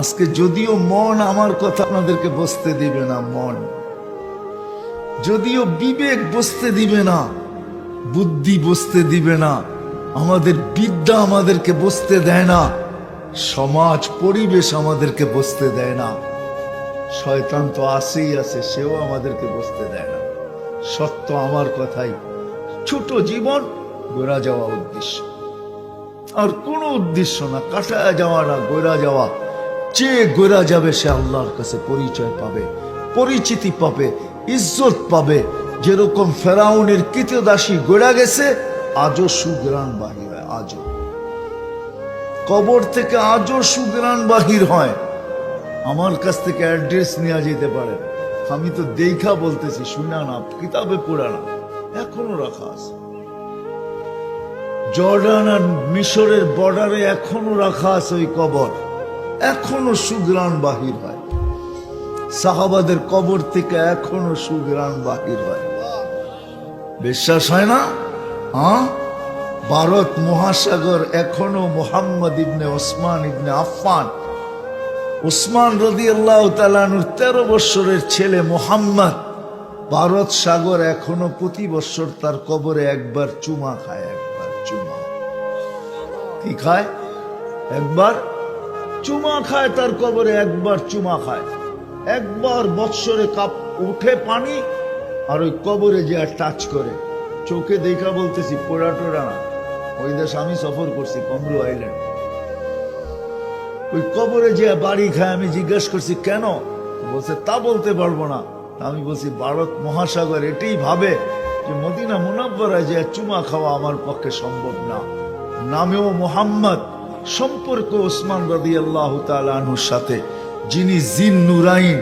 আজকে যদিও মন আমার কথা আপনাদেরকে বসতে দিবে না, মন। যদিও বিবেক বসতে দিবে না, বুদ্ধি বসতে দিবে না, আমাদের বিদ্যা আমাদেরকে বসতে দেয় না, সমাজ, পরিবেশ আমাদেরকে বসতে দেয় না, শয়তান তো আসেই আছে, সেও আমাদেরকে বসতে দেয় না। সত্য আমার কথাই, ছোট জীবন গোড়া যাওয়া উদ্দেশ্য। আর কোনো উদ্দেশ্য না, কাটায় যাওয়া না, গোড়া যাওয়া। যে গোড়া যাবে, সে আল্লাহর কাছে পরিচয় পাবে, পরিচিতি পাবে, ইজ্জত পাবে। যেরকম ফেরাউনের কৃতদাসী গোড়া গেছে, আজও সুগ্রাণ বাহির হয়, আজও। কবর থেকে আজও সুগ্রাণ বাহির হয়। আমার কাছ থেকে অ্যাড্রেস নেওয়া যেতে পারে। আমি তো দেখা বলতেছি, শুনা না কিতাবে পড়া না এখনও রাখা আছে। জর্ডান আর মিশরের বর্ডারে এখনও রাখা আছে ওই কবর। এখনও সুগ্রাণ বাহির হয়। সাহাবাদের কবর থেকে এখনও সুগ্রাণ বাহির হয়। বিশ্বাস হয় না? হ্যাঁ? ভারত মহাসাগর এখনও মোহাম্মদ ইবনে ওসমান ইবনে আফফান। ওসমান রদি আল্লাহ তালানুর তেরো বৎসরের ছেলে মোহাম্মদ ভারত সাগর এখনও প্রতি বৎসর তার কবরে একবার চুমা খায়, একবার চুমা। কি খায়? একবার চুমা খায়, তার কবরে একবার চুমা খায়। একবার বৎসরে কাপ উঠে পানি, আর ওই কবরে যে আর টাচ করে। চোখে দেখা বলতেছি, পোড়া টোড়া না। ওই দেশ আমি সফর করছি, কমরু আইল্যান্ড। ওই কবরে যে বাড়ি খায়, আমি জিজ্ঞেস করছি, কেন? বলছে, তা বলতে পারব না। আমি বলছি, ভারত মহাসাগর এটাই ভাবে যে মদিনা মুনাব্বরায় যে চুমা খাওয়া আমার পক্ষে সম্ভব না। নামেও মোহাম্মদ সম্পর্ক ওসমান রদি আল্লাহ তালুর সাথে, যিনি জিন নুরাইন,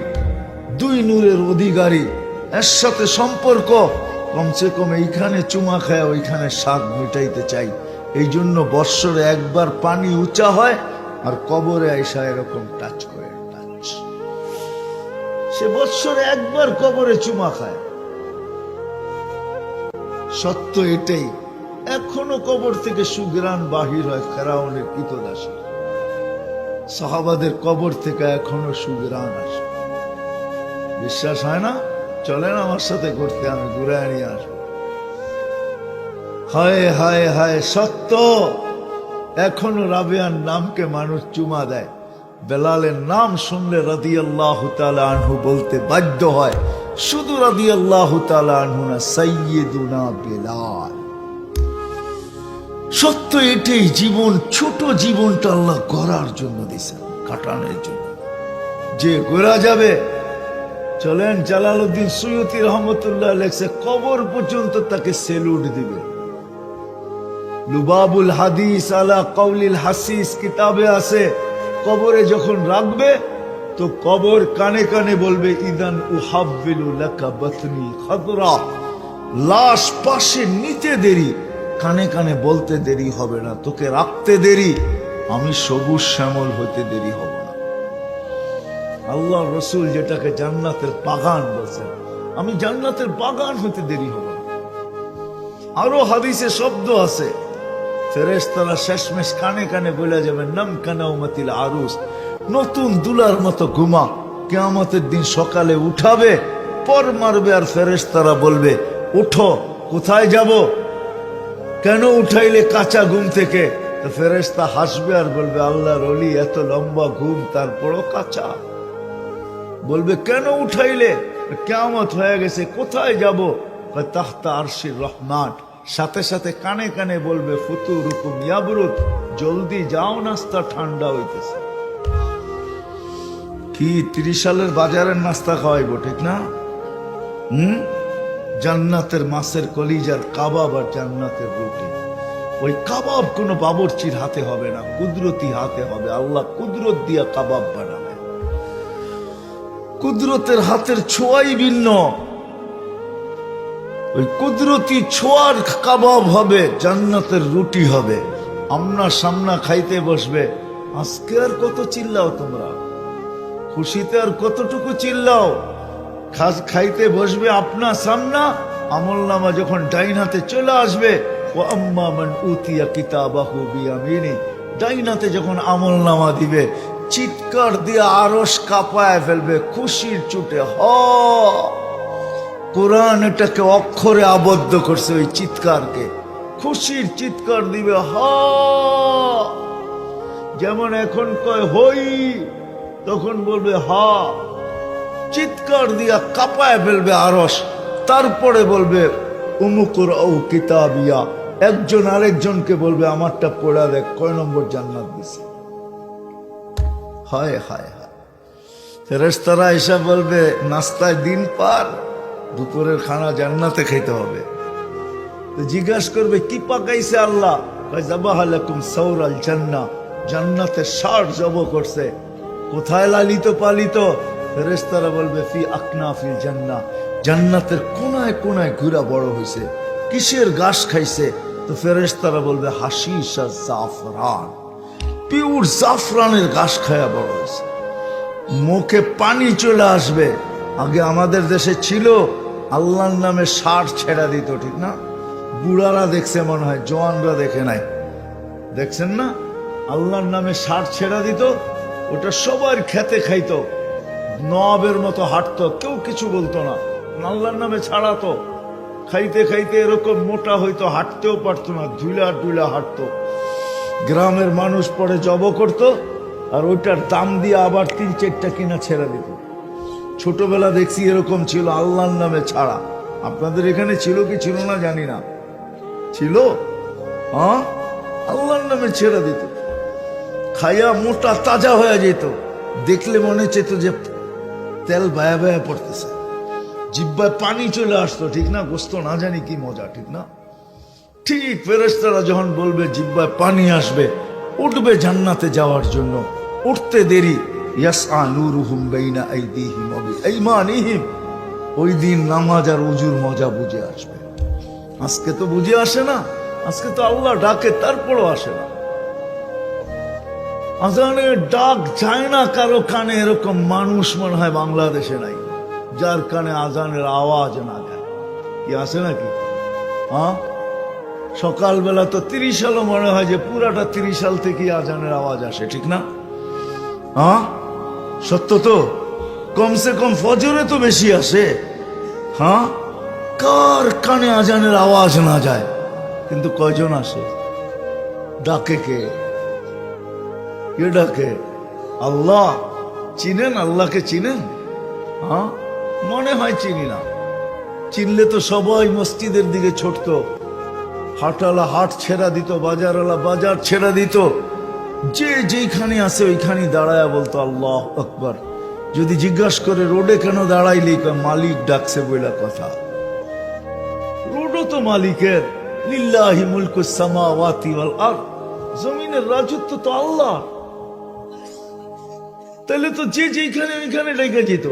দুই নূরের অধিকারী, এর সাথে সম্পর্ক, কমসে কম এইখানে চুমা খায়, ওইখানে স্বাদ মিটাইতে চাই। এই জন্য বৎসরে একবার পানি উঁচা হয় আর কবরে আইসা এরকম টাচ করে, টাচ। সে বৎসরে একবার কবরে চুমা খায়। সত্য এটাই। এখনও কবর থেকে সুগ্রাণ বাহির হয় ফেরাউনের কৃতদাসী সাহাবাদের কবর থেকে এখনও সুগ্রাণ আসে। বিশ্বাস হয় না? চলেন আমার সাথে করতে আমি ঘুরে নিয়ে আসব। হায় হায় হায়, সত্য! এখনও রাবিয়ার নামকে মানুষ চুমা দেয়। বেলালের নাম শুনলে রাদি আল্লাহ আনহু বলতে বাধ্য হয়, শুধু রাদি আল্লাহ আনহু না সৈয়দুনা বেলাল। সত্য এটাই, জীবন, ছোট জীবনটা আল্লাহ গড়ার জন্য দিয়েছেন, কাটানোর জন্য। যে গোরা যাবে, চলেন জালালউদ্দিন সৈয়দি রহমতুল্লাহ লেখছে, কবর পর্যন্ত তাকে সেলুট দিবে। লুবাবুল হাদিস আলা কৌলিল হাসিস কিতাবে আছে, কবরে যখন রাখবে, তো কবর কানে কানে বলবে, ইদান উহাব্বিলু লাকা বাতনি খাদরা। লাশ পাশে নিতে দেরি কানে কানে বলতে দেরি হবে না, তোকে রাখতে দেরি, আমি সবুজ শ্যামল হতে দেরি হব না। আল্লাহ রসুল যেটাকে জান্নাতের বাগান বলছেন, আমি জান্নাতের বাগান হতে দেরি হব না। আরও হাদিসে শব্দ আছে, ফেরেশতারা শেষমেশ কানে কানে বলে যাবে, নাম কানাউমাতিল আরুস, নতুন দুলার মতো ঘুমা, কেয়ামতের দিন সকালে উঠাবে, পর মারবে আর ফেরেশতারা বলবে, উঠো, কোথায় যাব? কেন উঠাইলে কাঁচা ঘুম থেকে? তো ফেরেশতা হাসবে আর বলবে, আল্লাহর অলি এত লম্বা ঘুম, তারপরও কাঁচা। বলবে, কেন উঠাইলে? কেমত হয়ে গেছে, কোথায় যাব? তাহতা আরশির রহমান সাথে সাথে কানে কানে বলবে ফুতু রুকুম ইয়াবরুত, জলদি যাও, নাস্তা ঠান্ডা হইতেছে। কি তিরিশ সালের বাজারের নাস্তা খাওয়াইবো, ঠিক না? হুম? জান্নাতের মাছের কলিজার কাবাব আর জান্নাতের রুটি। ওই কাবাব কোনো বাবরচির হাতে হবে না, কুদরতি হাতে হবে। আল্লাহ কুদরত দিয়া কাবাব বানাবে। কুদরতের হাতের ছোঁয়াই ভিন্ন। ওই কুদরতি ছোঁয়ার কাবাব হবে, জান্নাতের রুটি হবে। আমনা সামনা খাইতে বসবে। আজকে আর কত চিল্লাও তোমরা? খুশিতে আর কতটুকু চিল্লাও? খাস খাইতে বসবে আপনা সামনা। আমল নামা যখন ডাইনাতে চলে আসবে ও আম্মা মান উতিয়া কিতাবাহু বিয়ামিনি। ডাইনাতে যখন আমল নামা দিবে, চিৎকার দিয়ে আরস কাঁপায় ফেলবে, খুশির চুটে হ। কোরআন এটাকে অক্ষরে আবদ্ধ করছে ওই চিৎকারকে। খুশির চিৎকার দিবে, হ। যেমন এখন কয়, হই তখন বলবে, হা। চিৎকার দিয়া কাঁপায় ফেলবে আরস তারপরে বলবে, উমুকুর ও কিতাবিয়া। একজন আরেকজনকে বলবে, আমারটা পড়া দেখ, কয় নম্বর জান্নাত দিছে? হায় হায় হায়। ফেরেস্তারা এসে বলবে, নাস্তায় দিন পার, দুপুরের খানা জান্নাতে খেতে হবে। জিজ্ঞাসা করবে, কি পাকাইছে আল্লাহ? জান্না জান্নাতে ষাট জব করছে। কোথায় লালিত পালিত? ফেরেস্তারা বলবে, ফি আকনা ফিল জান্না জান্নাতের কোনায় কোনায় ঘুরা বড় হয়েছে কিসের ঘাস খাইছে? তো ফেরেস্তারা বলবে হাসিস আর জাফরান। পিওর জাফরানের ঘাস খায়া বড় হয়েছে মুখে পানি চলে আসবে। আগে আমাদের দেশে ছিল, আল্লাহর নামে সার ছেড়া দিত, ঠিক না? বুড়ারা দেখছে মনে হয়, জওয়ানরা দেখে নাই। দেখছেন না? আল্লাহর নামে সার ছেড়া দিত, ওটা সবার খেতে খাইতো। নবের মতো হাঁটতো, কেউ কিছু বলতো না। আল্লাহর নামে ছাড়াতো। খাইতে খাইতে এরকম মোটা হইতো, হাঁটতেও পারতো না ধুলা টুলা হাঁটতো। গ্রামের মানুষ পরে জব করত, আর ওইটার দাম দিয়ে আবার তিন চারটা কিনা ছেড়ে দিত। ছোটবেলা দেখছি এরকম ছিল, আল্লাহর নামে ছাড়া। আপনাদের এখানে ছিল কি ছিল না জানি না। ছিল? হ্যাঁ? আল্লাহর নামে ছেড়ে দিত। খাইয়া মোটা, তাজা হয়ে যেত। দেখলে মনে চেত যে তেল বায়া বায়া পড়তেছে। জিব্বায় পানি চলে আসতো, ঠিক না? গোস্ত না জানি কি মজা, ঠিক না? ঠিক ফেরেস্তারা যখন বলবে জিব্বায় পানি আসবে, উঠবে জান্নাতে যাওয়ার জন্য, উঠতে দেরি। ইয়াসআ নূরুহুম বাইনা আইদিহিম ওয়া বিআইমানিহিম। ওই দিন নামাজ আর উজুর মজা বুঝে আসবে। আজকে তো বুঝে আসে না, আজকে তো আল্লাহ ডাকে, তারপরও আসে না। আজানের ডাক যায় না কারও কানে, এরকম মানুষ মনে হয় বাংলাদেশে নাই, যার কানে আজানের আওয়াজ না যায়। কি আছে নাকি? হ্যাঁ? সকালবেলা তো তিরিশ সালও মনে হয় যে পুরাটা তিরিশ সাল থেকে আজানের আওয়াজ আসে, ঠিক না? হ্যাঁ? সত্য তো? কমসে কম ফজরে তো বেশি আসে। হ্যাঁ? কার কানে আজানের আওয়াজ না যায়? কিন্তু কয়জন আসে? ডাকে কে? কে ডাকে আল্লাহ চিনেন, আল্লাহকে চিনেন? হ্যাঁ? মনে হয় চিনি না। চিনলে তো সবাই মসজিদের দিকে ছুটতো। হাটওয়ালা হাট ছেড়া দিত, বাজারওয়ালা বাজার ছেড়া দিত। যে যেখানে আছে ওইখানে দাঁড়ায় বলতো, আল্লাহ আকবার। যদি জিজ্ঞাসা করে, রোডে কেন দাঁড়াইলি? মালিক ডাকছে বইলা কথা। রোডও তো মালিকের। লিল্লাহি মুলকু সামাওয়াতি ওয়াল আরদ। জমিনের রাজত্ব তো আল্লাহ তাহলে তো যে যেখানে ওইখানে ডেকে যেত।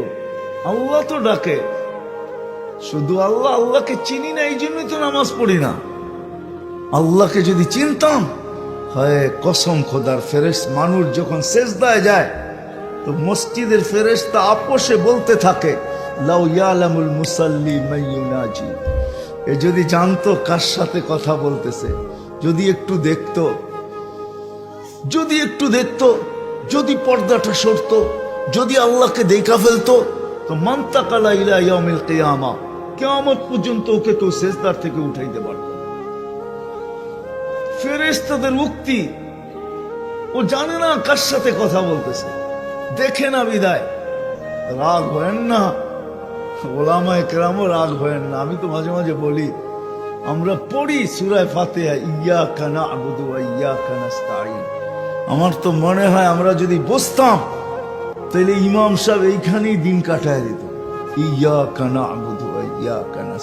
আল্লাহ তো ডাকে। শুধু আল্লাহ, আল্লাহকে চিনি না এই জন্যই তো নামাজ পড়ি না। আল্লাহকে যদি চিনতাম, হয় কসম খোদার ফেরেস মানুষ যখন সেজদায় যায়, তো মসজিদের ফেরেশতা আপোষে বলতে থাকে, লাউ ইয়ালামুল মুসাল্লি মাইয়ুনাজি এ যদি জানতো কার সাথে কথা বলতেছে, যদি একটু দেখতো, যদি একটু দেখতো যদি পর্দাটা সরতো, যদি আল্লাহকে দেখা ফেলতো, তো মান্তাকালা ইলা ইয়াউমিল কিয়ামা, কিয়ামত পর্যন্ত ওকে কেউ সেজদার থেকে উঠাইতে পারত না। ফেরেশতাদের উক্তি, ও জানে না কার সাথে কথা বলতেছে। দেখে না বিদায়। রাগ হয়েন না। ওলামায় কেরামও রাগ হয়েন না। আমি তো মাঝে মাঝে বলি, আমরা পড়ি সুরায় ফাতে ইয়া কানা আবুদু ইয়া কানা আমার তো মনে হয় আমরা যদি বসতাম, তাহলে ইমাম সাহেব এইখানেই দিন কাটায় দিত। ইয়া কানা আবুদু ইয়া কানা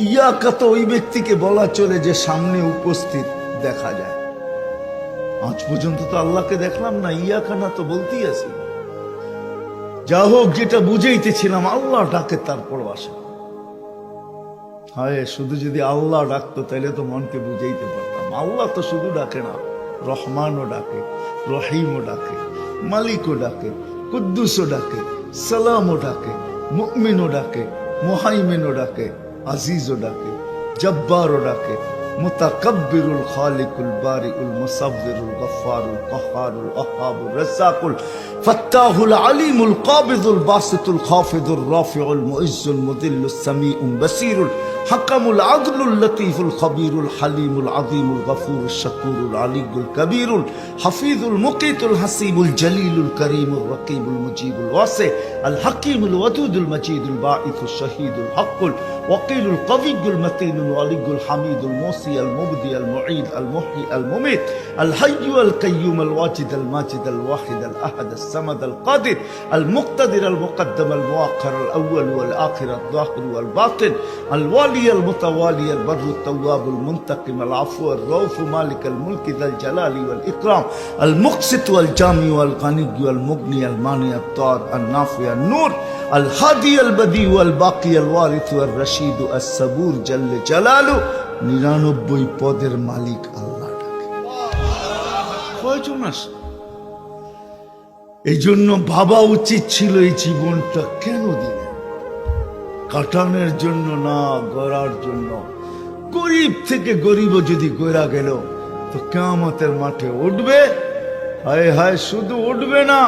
ইয়া তো ওই ব্যক্তিকে বলা চলে যে সামনে উপস্থিত দেখা যায়। আজ পর্যন্ত তো আল্লাহকে দেখলাম না ইয়া কানা তো বলতেই আছি। যা হোক, যেটা বুঝাইতেছিলাম, আল্লাহ ডাকে তারপর আসে হায়, শুধু যদি আল্লাহ ডাকতো, তাহলে তো মনকে বুঝাইতে পারতাম। আল্লাহ তো শুধু ডাকে না। রহমানও ডাকে, রহিমও ডাকে, মালিকও ডাকে, কুদ্দুসও ডাকে, সালামও ডাকে, মুমিনও ডাকে, মোহাইমিনও ডাকে, আজিজও ডাকে, জব্বারও ডাকে, মুতাকাব্বিরুল খালিকুল বারিউল মুসাব্বিরুল গফফারুল কহারুল আহাবুর রাজ্জাকুল ফাত্তাহুল আলিমুল কাবিদুল বাসিতুল খাফিদুর রাফিউল মুইজুল মুদিল্লুস সামিউল বাসিরুল الحكم العدل اللطيف الخبير الحليم العظيم الغفور الشكور العلي الكبير الحفيظ المقيت الحسيب الجليل الكريم الرقيب المجيب الواسع الحكيم الودود المجيد الباعث الشهيد الحق الوقيل القوي المتين الولي الحميد الموصي المبدي المعيد المحيي المميت الحي القيوم الواجد الماجد الواحد الأحد الصمد القادر المقتدر المقدم المؤخر الأول والآخر الظاهر والباطن الوالي المتوالي البر التواب المنتقم العفو الرؤوف مالك الملك ذا الجلال والإكرام المقسط والجامع والغني والمغني المانع الطار النافع النور الهادي البديع والباقي الوارث والرشيد الصبور جل جلاله নিরানব্বই পদের মালিক আল্লাহ ডাকে কয়জন আসে এই জন্য ভাবা উচিত ছিল এই জীবনটা কেন দিলেন কাটানোর জন্য না গড়ার জন্য গরিব থেকে গরিব যদি গড়া গেল তো কেমতের মাঠে উঠবে হায় হায় শুধু উঠবে না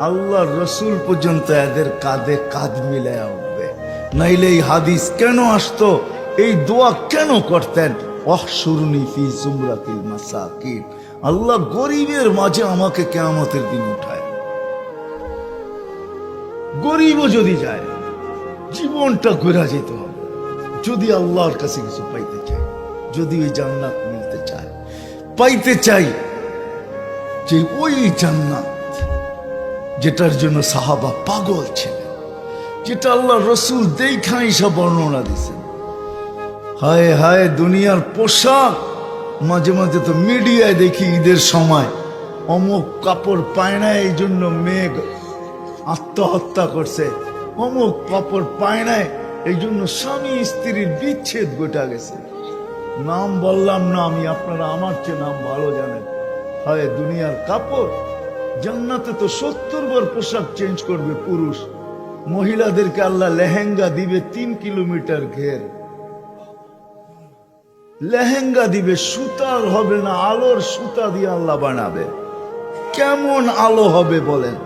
আল্লাহ রসুল পর্যন্ত এদের কাঁধে কাঁধ মিলে উঠবে। নাইলে এই হাদিস কেন আসতো? এই দোয়া কেন করতেন? ফি জুমরাতিল মাসাকিন। আল্লাহ গরিবের মাঝে আমাকে কেয়ামতের দিন উঠায়। গরিবও যদি যায়, জীবনটা ঘোরা যেতে হবে। যদি আল্লাহর কাছে কিছু পাইতে চাই যদি ওই জান্নাত মিলতে চায়। পাইতে চাই যে ওই জান্নাত যেটার জন্য সাহাবা পাগল ছিলেন, যেটা আল্লাহ রসুল দেখা সব বর্ণনা দিছেন হায় হায়, দুনিয়ার পোশাক। মাঝে মাঝে তো মিডিয়ায় দেখি ঈদের সময় অমুক কাপড় পায় না, এই জন্য মেঘ আত্মহত্যা করছে। অমুক কাপড় পায় নাই এই জন্য স্বামী স্ত্রীর বিচ্ছেদ গোটা গেছে। নাম বললাম না আমি, আপনারা আমার চেয়ে নাম ভালো জানেন। হয়, দুনিয়ার কাপড়। জান্নাতে তো সত্তর বার পোশাক চেঞ্জ করবে পুরুষ। মহিলাদেরকে আল্লাহ লেহেঙ্গা দিবে তিন কিলোমিটার ঘের। লেহেঙ্গা দিবে সুতার হবে না, আলোর সুতা দিয়ে আল্লাহ বানাবে। কেমন আলো হবে বলেন?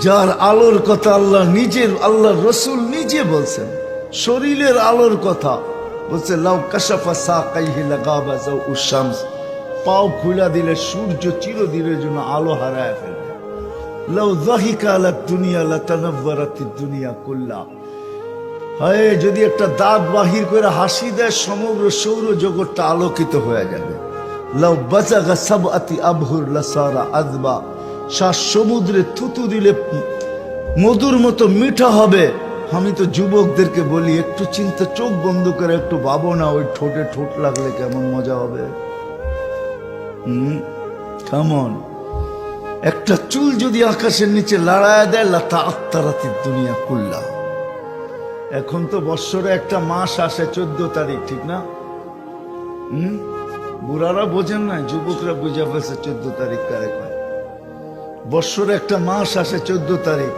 যার আলোর কথা আল্লাহ নিজের আল্লাহ রসুল নিজে বলছেন, শরীরের আলোর কথা। বলছে, লাউ কাশাফা সা কাইহি লাগাবা যাও উশামস পাও খুলা দিলে সূর্য চিরদিনের জন্য আলো হারায় ফেলবে লাউ যাহিকা আলা দুনিয়া, লা লাতানাব্বারাতি দুনিয়া কুল্লা। হয়, যদি একটা দাঁত বাহির করে হাসি দেয়, সমগ্র সৌর জগৎটা আলোকিত হয়ে যাবে। লাউ বাজাগা সাবআতি আবহুর লাসারা আজবা। শ্বাস সমুদ্রে থুতু দিলে মধুর মতো মিঠা হবে। আমি তো যুবকদেরকে বলি, একটু চিন্তা, চোখ বন্ধ করে একটু ভাবো না, ওই ঠোঁটে ঠোঁট লাগলে কেমন মজা হবে। কেমন একটা চুল যদি আকাশের নিচে লড়ায় দেয়, লাতা আত্মারাতির দুনিয়া কুল্লা। এখন তো বৎসরে একটা মাস আসে চোদ্দ তারিখ, ঠিক না? হুম, বুড়ারা বোঝেন না যুবকরা বুঝে ফেলছে চোদ্দ তারিখ কারে কয়। বৎসরে একটা মাস আসে চোদ্দ তারিখ।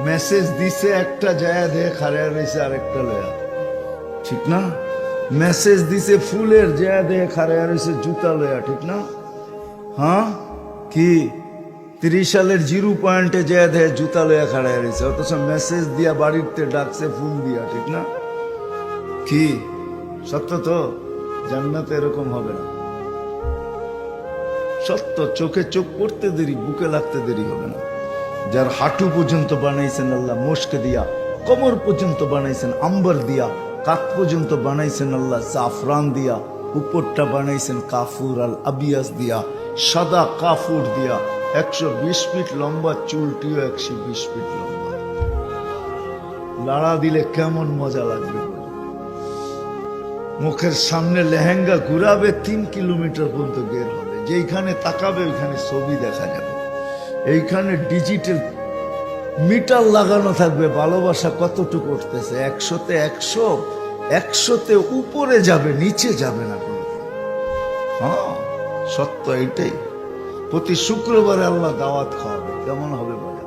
মেসেজ দিছে, একটা জায়গা দিয়ে খাড়া রয়েছে আরেকটা লয়া। ঠিক না? মেসেজ দিছে ফুলের জায়গা দিয়ে রয়েছে জুতা লয়া, ঠিক না? হ্যাঁ? কি? তিরিশ সালের জিরো পয়েন্টে যে দেয় জুতা লয়া খাড়ায় রয়েছে অথচ মেসেজ দিয়া বাড়িতে ডাকছে, ফুল দিয়া, ঠিক না? কি? সত্য তো? জান্নাতে এরকম হবে না। সত্য, চোখে চোখ পড়তে দেরি, বুকে লাগতে দেরি হবে না। যার হাঁটু পর্যন্ত বানাইছেন আল্লাহ, মোশকে দিয়া, কোমর পর্যন্ত বানাইছেন, আম্বর দিয়া কাক পর্যন্ত বানাইছেন আল্লাহ? জাফরান দিয়া, উপরটা বানাইছেন কাফুর আল আবিয়াস দিয়া, সাদা কাফুর দিয়া। একশো বিশ ফিট লম্বা, চুলটিও একশো বিশ ফিট লম্বা। লাড়া দিলে কেমন মজা লাগবে মুখের সামনে লেহেঙ্গা ঘুরাবে, তিন কিলোমিটার পর্যন্ত বের হবে। যেইখানে তাকাবে, ওইখানে ছবি দেখা যাবে। এইখানে ডিজিটাল মিটার লাগানো থাকবে, ভালোবাসা কতটুকু উঠতেছে? একশোতে একশো, একশোতে উপরে যাবে, নিচে যাবে না কোনো হ্যাঁ সত্য এইটাই। প্রতি শুক্রবারে আল্লাহ দাওয়াত খাওয়াবে, কেমন হবে বলে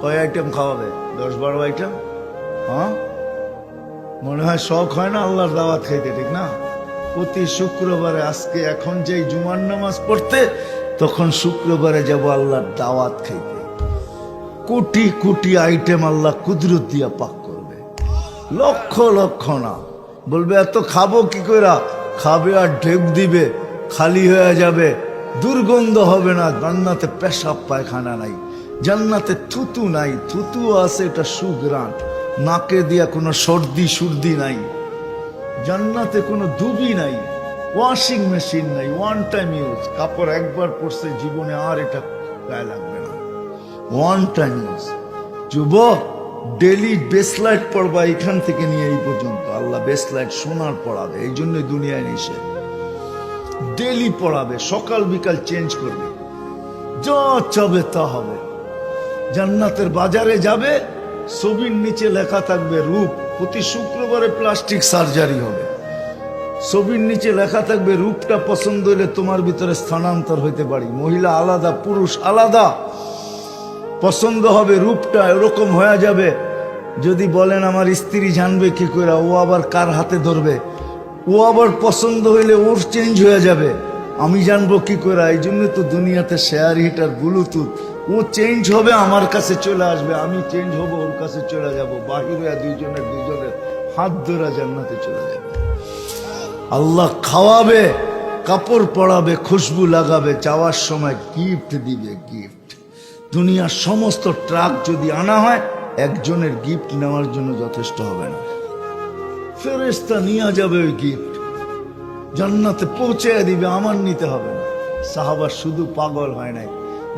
কয় আইটেম খাওয়াবে? দশ বারো আইটেম হ্যাঁ? মনে হয় শখ হয় না আল্লাহর দাওয়াত খাইতে, ঠিক না? প্রতি শুক্রবারে আজকে, এখন যেই জুমার নামাজ পড়তে, তখন শুক্রবারে যাব আল্লাহর দাওয়াত খাইতে। কোটি কোটি আইটেম আল্লাহ কুদরত দিয়া পাক করবে। লক্ষ লক্ষ না। বলবে, এত খাব কি কইরা? খাবে আর ঢেক দিবে, খালি হয়ে যাবে। দুর্গন্ধ হবে না, জান্নাতে পেশাব পায়খানা নাই। জান্নাতে থুতু নাই, থুতু আছে এটা সুগ্রাণ নাকে দিয়া কোনো সর্দি সুর্দি নাই। জান্নাতে কোনো দুবি নাই। ওয়াশিং মেশিন নাই, ওয়ান টাইম ইউজ। কাপড় একবার পরছে, জীবনে আর এটা গায়ে লাগবে ওয়ান টাইম যুবক ডেলি বেসলাইট পড়বা এখান থেকে নিয়ে এই পর্যন্ত। আল্লাহ বেসলাইট সোনার পড়াবে, এই জন্য দুনিয়ায় নিষে ডেলি পড়াবে, সকাল বিকাল চেঞ্জ করবে। যা চাবে তা হবে। জান্নাতের বাজারে যাবে, ছবির নিচে লেখা থাকবে রূপ। প্রতি শুক্রবারে প্লাস্টিক সার্জারি হবে। ছবির নিচে লেখা থাকবে রূপটা পছন্দ হলে তোমার ভিতরে স্থানান্তর হইতে পারি। মহিলা আলাদা, পুরুষ আলাদা। পছন্দ হবে রূপটা এরকম হয়ে যাবে। যদি বলেন আমার স্ত্রী জানবে কি করে, ও আবার কার হাতে ধরবে? ও আবার পছন্দ হইলে ওর চেঞ্জ হয়ে যাবে। আমি জানব কি করে, এই জন্য তো দুনিয়াতে শেয়ার হিটার ব্লুটুথ ও চেঞ্জ হবে, আমার কাছে চলে আসবে। আমি চেঞ্জ হব, ওর কাছে চলে যাব। বাহির হয়ে দুইজনের দুইজনের হাত ধরা জান্নাতে চলে যাবে। আল্লাহ খাওয়াবে, কাপড় পরাবে, খুশবু লাগাবে, যাওয়ার সময় গিফট দিবে গিফট দুনিয়ার সমস্ত ট্রাক যদি আনা হয়, একজনের গিফট নেওয়ার জন্য যথেষ্ট হবে না। ফেরেস্তা নিয়ে যাবে ওই গিফট জান্নাতে পৌঁছে দিবে, আমার নিতে হবে না। সাহাবা শুধু পাগল হয় নাই।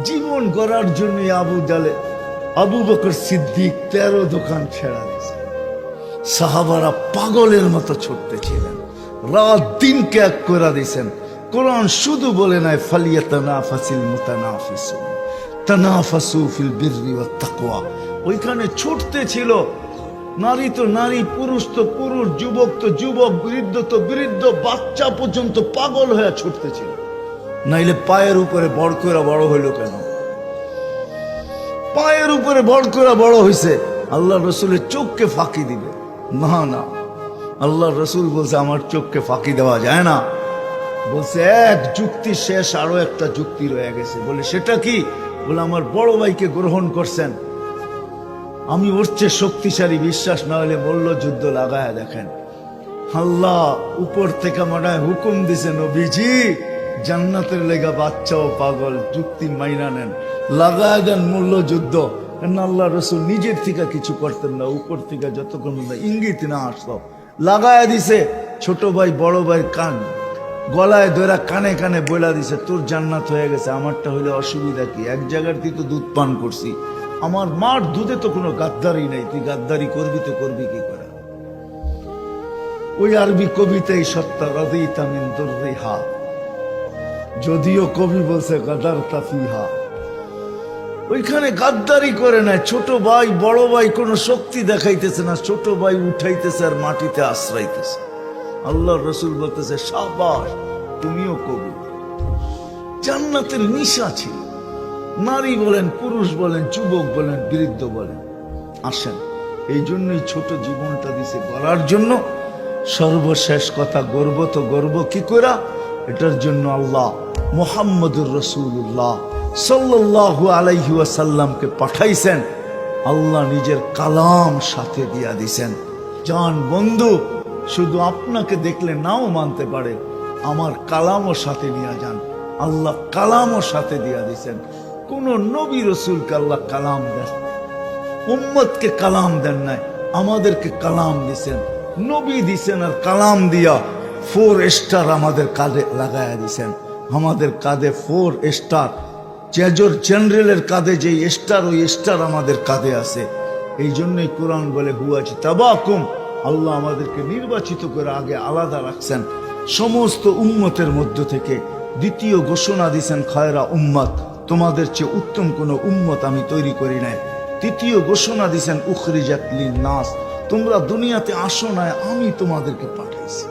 জীবন গড়ার জন্য আবু জালে, আবু বকর সিদ্দিক তেরো দোকান ছেড়া দিয়েছে। সাহাবারা পাগলের মতো ছুটতেছিলেন রাত দিনকে এক করে দিয়েছেন। কোরআন শুধু বলে নাই ফালিয়া তানাফাসিল মুতানাফিসুন। তানাফাসু ফিল বিররি ওয়াত তাকওয়া। ওইখানে ছুটতে ছিল নারী তো নারী, পুরুষ তো পুরুষ, যুবক তো যুবক, বৃদ্ধ তো বৃদ্ধ, বাচ্চা পর্যন্ত পাগল হয়ে ছুটতেছিল নাইলে পায়ের উপরে বড় করে বড় হইল কেন? পায়ের উপরে বড় করে বড় হইছে, আল্লাহ রসুলের চোখকে ফাঁকি দিবে। না না, আল্লাহ রসুল বলছে, আমার চোখকে ফাঁকি দেওয়া যায় না। বলছে, এক যুক্তি শেষ, আরও একটা যুক্তি রয়ে গেছে। বলে, সেটা কি? বলে আমার বড় ভাইকে গ্রহণ করছেন। আমি ওর চেয়ে শক্তিশালী বিশ্বাস না হলে মল্ল যুদ্ধ লাগায় দেখেন। আল্লাহ উপর থেকে মনে হুকুম দিছে নবীজি, জান্নাতের লেগা বাচ্চাও পাগল, যুক্তি মাইনা নেন। লাগায় দেন মূল্য যুদ্ধ আল্লাহ রসুল নিজের থেকে কিছু করতেন না, উপর থেকে যতক্ষণ না ইঙ্গিত না আসত লাগায় দিছে, ছোট ভাই, বড় ভাই কান গলায় ধরা কানে কানে বইলা দিছে, তোর জান্নাত হয়ে গেছে, আমারটা হইলে অসুবিধা কি? এক জায়গার তুই তো দুধ পান করছি। আমার মার দুধে তো কোনো গাদ্দারি নাই, তুই গাদ্দারি করবি তো করবি কি করে? ওই আরবি কবিতাই সত্তা, রদিতা মিন দুর্রিহা। যদিও কবি বলছে গাদার তাফিহা ওইখানে গাদ্দারি করে নাই, ছোট ভাই, বড় ভাই কোনো শক্তি দেখাইতেছে না, ছোট ভাই উঠাইতেছে আর মাটিতে আশ্রাইতেছে আল্লাহ রসুল বলতেছে সাবাস তুমিও কবি জান্নাতের নিশা ছিল। নারী বলেন, পুরুষ বলেন, যুবক বলেন, বৃদ্ধ বলেন, আসেন। এই জন্যই ছোট জীবনটা দিছে গড়ার জন্য। সর্বশেষ কথা, গর্ব তো গর্ব, কি করা এটার জন্য আল্লাহ মোহাম্মদুর রসুল্লাহ সাল্লাহু আলাইহি ওয়াসাল্লামকে পাঠাইছেন। আল্লাহ নিজের কালাম সাথে দিয়া দিছেন। জান বন্ধু শুধু আপনাকে দেখলে নাও মানতে পারে, আমার কালামও সাথে নিয়ে যান। আল্লাহ কালামও সাথে দিয়া দিছেন কোন নবী রসুলকে আল্লাহ কালাম দেন উম্মতকে কালাম দেন নাই, আমাদেরকে কালাম দিছেন নবী দিছেন আর কালাম দিয়া ফোর স্টার আমাদের কাঁধে লাগাইয়া দিছেন আমাদের কাঁধে ফোর স্টার, চেজর জেনারেলের কাঁধে যে স্টার, ওই স্টার আমাদের কাঁধে আছে। এই জন্যই কোরআন বলে হুয়াছি তাবাকুম। আল্লাহ আমাদেরকে নির্বাচিত করে আগে আলাদা রাখছেন। সমস্ত উম্মতের মধ্য থেকে দ্বিতীয় ঘোষণা দিছেন, খয়রা উম্মত, তোমাদের চেয়ে উত্তম কোনো উম্মত আমি তৈরি করি নাই। তৃতীয় ঘোষণা দিছেন, উখরিজাত লিন নাস তোমরা দুনিয়াতে আসো না আমি তোমাদেরকে পাঠাইছি।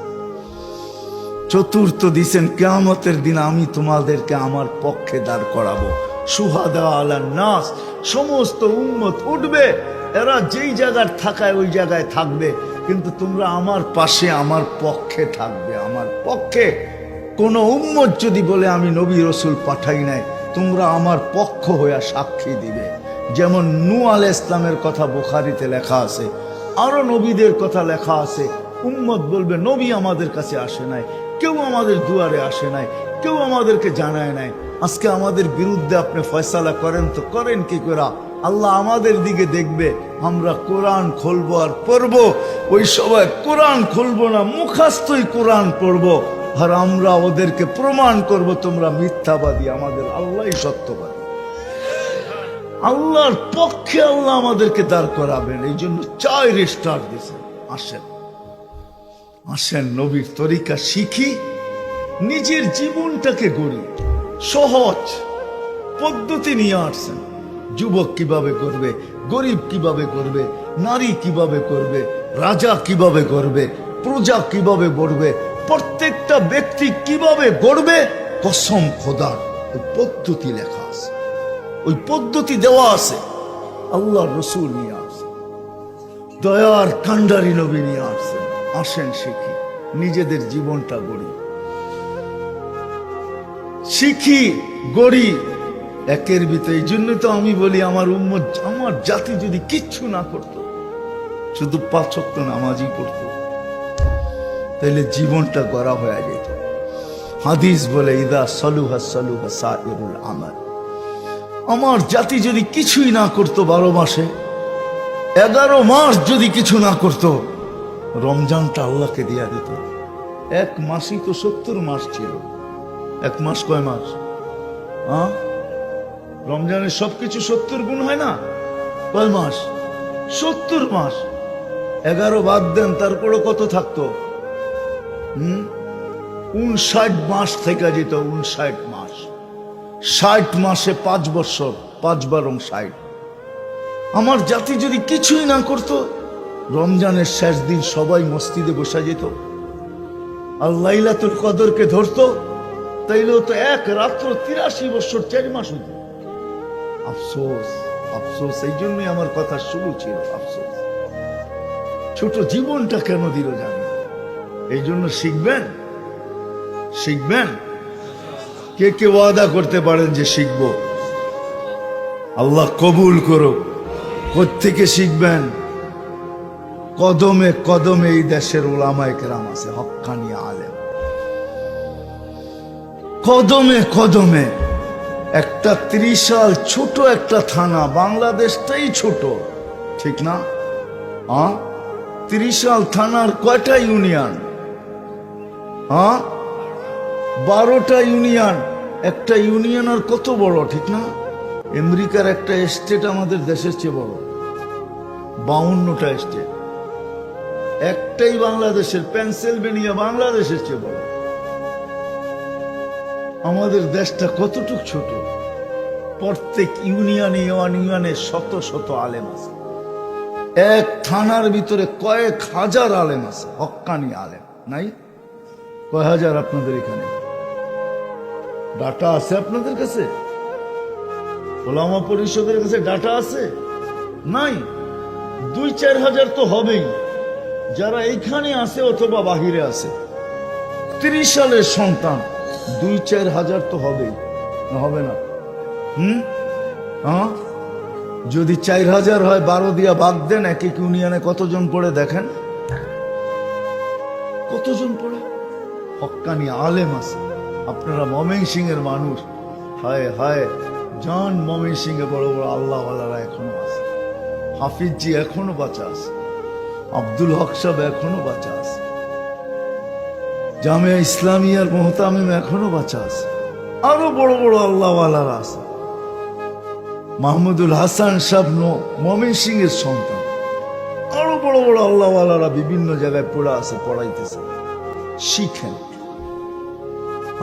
চতুর্থ দিছেন, কেয়ামতের দিন আমি তোমাদেরকে আমার পক্ষে দাঁড় করাবো। সুহাদা আলা নাস, সমস্ত উম্মত উঠবে, এরা যেই জায়গার থাকায় ওই জায়গায় থাকবে। কিন্তু তোমরা আমার পাশে, আমার পক্ষে থাকবে, আমার পক্ষে। কোন উম্মত যদি বলে, আমি নবী রসুল পাঠাই নাই, তোমরা আমার পক্ষ হইয়া সাক্ষী দিবে। যেমন নু আল ইসলামের কথা বুখারিতে লেখা আছে, আরও নবীদের কথা লেখা আছে, উম্মত বলবে, নবী আমাদের কাছে আসে নাই, কেউ আমাদের দুয়ারে আসে নাই, কেউ আমাদেরকে জানায় নাই। আজকে আমাদের বিরুদ্ধে আপনি ফয়সালা করেন তো করেন কি করা আল্লাহ আমাদের দিকে দেখবে, আমরা কোরআন খুলবো আর পড়ব। ওই সময় কোরআন খুলবো না, মুখাস্তই কোরআন পড়ব। আর আমরা ওদেরকে প্রমাণ করব, তোমরা মিথ্যাবাদী, আমাদের আল্লাহই সত্যবাদী। আল্লাহর পক্ষে আল্লাহ আমাদেরকে দাঁড় করাবেন, এই জন্য চাই রেস্টার দিয়েছেন আসেন। আসেন, নবীর তরিকা শিখি, নিজের জীবনটাকে গড়ি। সহজ পদ্ধতি নিয়ে আসছেন। যুবক কীভাবে করবে, গরিব কীভাবে করবে, নারী কীভাবে করবে, রাজা কীভাবে করবে, প্রজা কীভাবে গড়বে, প্রত্যেকটা ব্যক্তি কীভাবে গড়বে, কসম খোদার, ওই পদ্ধতি লেখা আছে। ওই পদ্ধতি দেওয়া আছে। আল্লাহ রসুল নিয়ে আসে দয়ার কান্ডারি নবী নিয়ে আসছেন আসেন শিখি, নিজেদের জীবনটা গড়ি। শিখি, গড়ি। একের ভিতরে, এই জন্য তো আমি বলি আমার উম্মত, আমার জাতি যদি কিচ্ছু না করত, শুধু পাঁচক্ত নামাজই পড়তো, তাহলে জীবনটা গড়া হয়ে যেত। হাদিস বলে, ইদা সলুহা সলুহা সাইরুল আমার আমার জাতি যদি কিছুই না করত বারো মাসে, এগারো মাস যদি কিছু না করত, রমজানটা আল্লাহকে দিয়া দিত। এক মাসই তো সত্তর মাস ছিল। এক মাস কয় মাস? হ্যাঁ রমজানের সবকিছু সত্তর গুণ হয় না? কয় মাস? সত্তর মাস। এগারো বাদ দেন তারপরে কত থাকতো? হম? উনষাট মাস থেকে যেত, উনষাট মাস। ষাট মাসে পাঁচ বছর পাঁচ বারং ষাট আমার জাতি যদি কিছুই না করত, রমজানের শেষ দিন সবাই মসজিদে বসা যেত। আর লাইলাতুল কদরকে ধরতো, তাইলেও তো এক, রাত্র তিরাশি বছর, চার মাস হইত। আফসোস আফসোস, এই জন্যই আমার কথা শুরু ছিল, আফসোস। ছোট জীবনটা কেন দিল জানি? এই জন্য শিখবেন? শিখবেন? কে কে ওয়াদা করতে পারেন যে শিখব? আল্লাহ কবুল করো কোত্থেকে শিখবেন? কদমে কদমে এই দেশের ওলামায় কেরাম আছে, হক্কানি আলেম। কদমে কদমে একটা ত্রিশাল ছোট একটা থানা, বাংলাদেশটাই ছোট, ঠিক না? হ্যাঁ ত্রিশাল থানার কয়টা ইউনিয়ন? হ্যাঁ বারোটা ইউনিয়ন, একটা ইউনিয়ন আর কত বড়, ঠিক না? আমেরিকার একটা স্টেট আমাদের দেশের চেয়ে বড়, বাউন্নটা স্টেট। একটাই বাংলাদেশের, পেনসিলভেনিয়া বাংলাদেশের চেয়ে বড়। আমাদের দেশটা কতটুক ছোট? প্রত্যেক ইউনিয়নে ইউনিয়নে শত শত আলেম আছে। এক থানার ভিতরে কয়েক হাজার আলেম আছে, হক্কানি আলেম, নাই? কয় হাজার আপনাদের এখানে? ডাটা আছে আপনাদের কাছে? ওলামা পরিষদের কাছে ডাটা আছে? নাই? দুই চার হাজার তো হবেই। যারা এইখানে আছে অথবা বাহিরে আছে, ত্রিশ সালের সন্তান। দুই চার হাজার তো হবেই। না, হবে না। হুম? হ্যাঁ? যদি চার হাজার হয়, বারো দিয়া বাদ দেন, এক এক ইউনিয়নে কতজন পড়ে দেখেন? কতজন পড়ে? হক্কানি আলেম আছে। আপনারা মমেন সিং এর মানুষ। হায় হায়, জান মমেন সিং এ বড় বড় আল্লাহওয়ালারা এখনও আছে। হাফিজজি এখনও বাঁচা আছে। আব্দুল হক সাহেব এখনও বাঁচা আছে। জামিয়া ইসলামিয়ার মোহতামিম এখনও বাঁচা আছে। আরও বড় বড় আল্লাহওয়ালারা আছে। মাহমুদুল হাসান সাহেব মমিন সিং এর সন্তান। আরও বড় বড় বিভিন্ন জায়গায় পড়া আছে, পড়াইতেছে। শিখেন।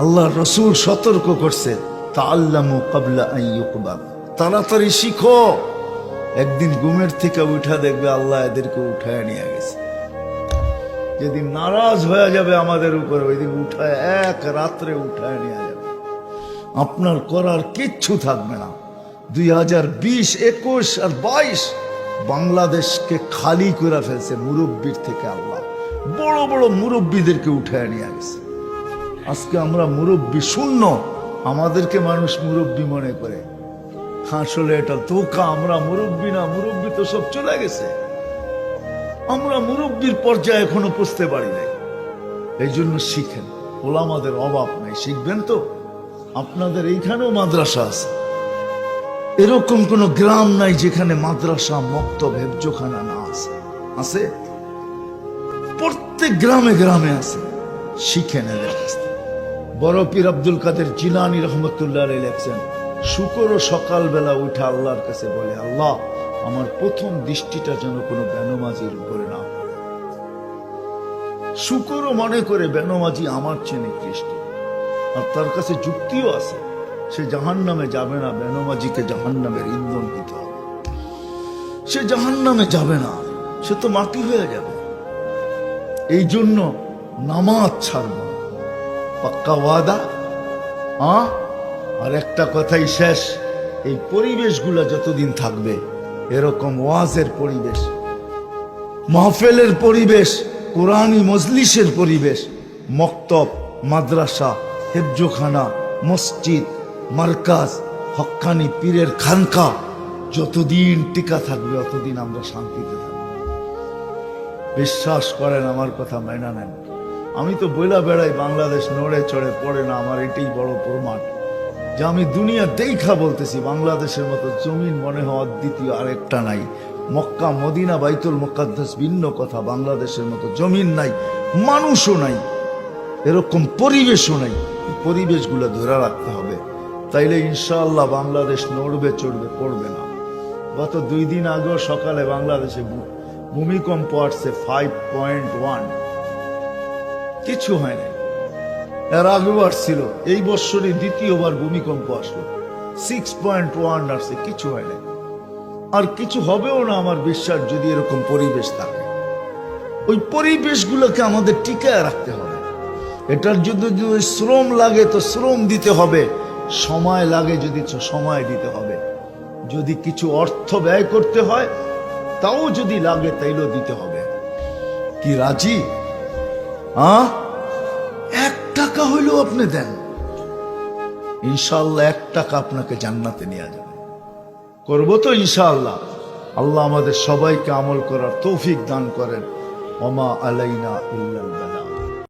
আল্লাহ রসুল সতর্ক করছে তাল্লামু কাবলা আইয়ুকবাব তাড়াতাড়ি শিখো। একদিন ঘুমের থেকে উঠা দেখবে আল্লাহ এদেরকে উঠায় নিয়ে গেছে। যেদিন নারাজ হয়ে যাবে আমাদের উপরে ওই দিন উঠায় এক রাত্রে উঠায় নিয়ে যাবে। আপনার করার কিচ্ছু থাকবে না। দুই হাজার বিশ, একুশ আর বাইশ বাংলাদেশকে খালি করে ফেলছে মুরব্বীর থেকে আল্লাহ। বড় বড় মুরব্বীদেরকে উঠে নিয়ে গেছে। আজকে আমরা মুরব্বী শূন্য, আমাদেরকে মানুষ মুরব্বী মনে করে। আসলে এটা ধোকা, আমরা মুরব্বী না, মুরব্বী তো সব চলে গেছে। আমরা মুরব্বীর পর্যায়ে এখনও পুষতে পারি নাই। এই জন্য শিখেন। ওলামাদের অভাব নাই। শিখবেন তো? আপনাদের এইখানেও মাদ্রাসা আছে। এরকম কোন গ্রাম নাই যেখানে মাদ্রাসা মক্তব হেফজোখানা না আছে। আছে? প্রত্যেক গ্রামে গ্রামে আছে। শিখেন এদের বড় পীর আব্দুল কাদের জিলানি রহমতুল্লাহ লেখছেন, শুকর সকালবেলা উঠে আল্লাহর কাছে বলে, আল্লাহ আমার প্রথম দৃষ্টিটা যেন কোনো বেনমাজির উপরে না। শুকরও মনে করে বেনমাজি আমার চেয়ে নিকৃষ্ট আর তার কাছে যুক্তিও আছে। সে জাহান নামে যাবে না, বেনমাজিকে জাহান নামের ইন্ধন দিতে হবে। সে জাহান নামে যাবে না, সে তো মাটি হয়ে যাবে। এই জন্য নামাজ ছাড়ব। পাক্কা ওয়াদা? আর একটা কথাই শেষ, এই পরিবেশগুলো যতদিন থাকবে এরকম ওয়াজের পরিবেশ, মাহফেলের পরিবেশ, কোরআনী মজলিসের পরিবেশ, মক্তব, মাদ্রাসা, হেফজোখানা, মসজিদ, মার্কাজ, হক্কানি পীরের খানকা, যতদিন টিকা থাকবে অতদিন আমরা শান্তিতে থাকব। বিশ্বাস করেন আমার কথা মেনা নেন। আমি তো বইলা বেড়াই বাংলাদেশ নড়ে চড়ে পড়ে না, আমার এটাই বড় প্রমাণ। যে আমি দুনিয়া দেখা বলতেছি, বাংলাদেশের মতো জমিন মনে হওয়ার দ্বিতীয় আরেকটা নাই। মক্কা, মদিনা, বাইতুল মোকাদ্দাস ভিন্ন কথা, বাংলাদেশের মতো জমিন নাই, মানুষও নাই, এরকম পরিবেশও নাই। পরিবেশগুলো ধরে রাখতে হবে। তাইলে ইনশাল্লাহ বাংলাদেশ নড়বে, চড়বে, পড়বে না। গত দুই দিন আগেও সকালে বাংলাদেশে ভূমিকম্প আসছে ফাইভ পয়েন্ট ওয়ান কিছু হয় এর আগেও আসছিল। এই বৎসরে দ্বিতীয়বার ভূমিকম্প আসলো। সিক্স পয়েন্ট ওয়ান আসছে কিছু হয় নাই। আর কিছু হবেও না আমার বিশ্বাস যদি এরকম পরিবেশ থাকে। ওই পরিবেশগুলোকে আমাদের টিকায় রাখতে হবে। এটার যদি যদি শ্রম লাগে তো শ্রম দিতে হবে। সময় লাগে যদি সময় দিতে হবে। যদি কিছু অর্থ ব্যয় করতে হয়, তাও যদি লাগে তাইলেও দিতে হবে। কি রাজি? এক টাকা হইলেও আপনি দেন। ইনশাল্লাহ এক টাকা আপনাকে জান্নাতে নেওয়া যাবে। করব তো ইনশাআল্লাহ। আল্লাহ আমাদের সবাইকে আমল করার তৌফিক দান করেন। অমা আলাইনা উল্লাল